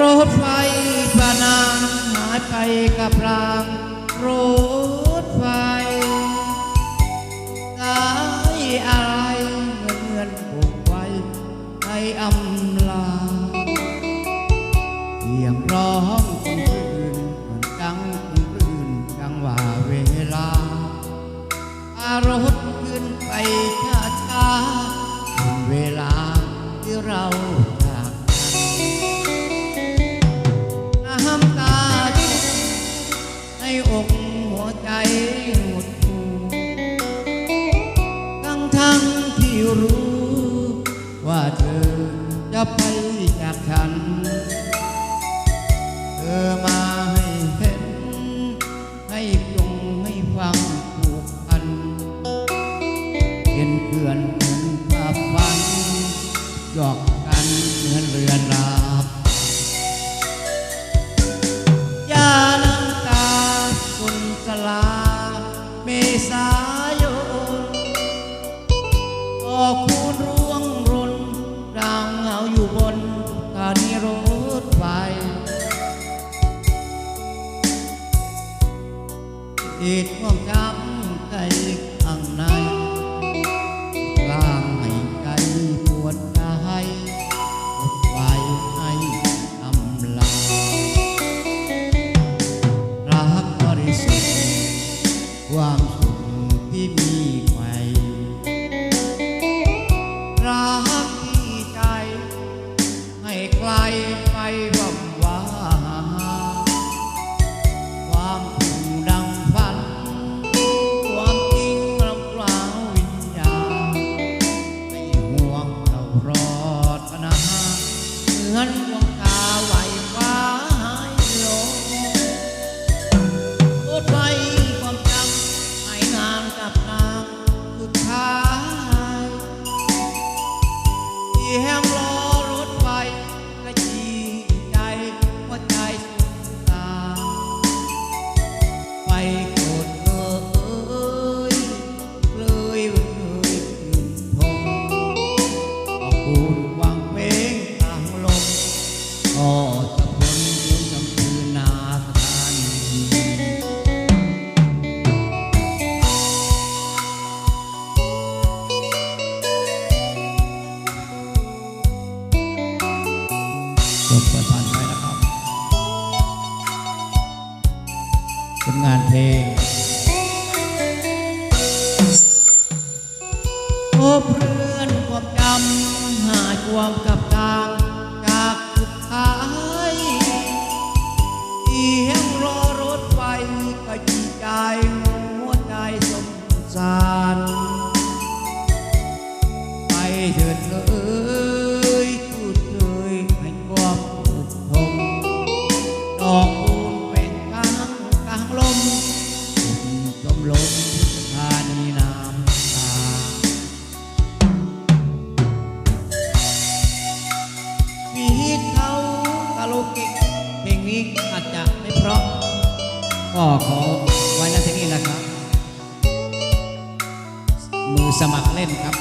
รถไฟปสนางหายไปกับรางรถไฟได้อะไรเงินเงิผูกไว้ในอำลาเพียงร้องคลื่นเหมือนกังคลื่นกังว่าเวลา อารถขึ้นไปช้าช้าเวลาที่เรา ใจหดหูทั้งทั้งที่รู้ว่าเธอจะไป ที่ท่วมช้ำใจ ผลงานเพลง โอ้เพื่อนความจำหายความกับ ก็ขอไว้ณที่นี่นะครับ มือสมัครเล่นครับ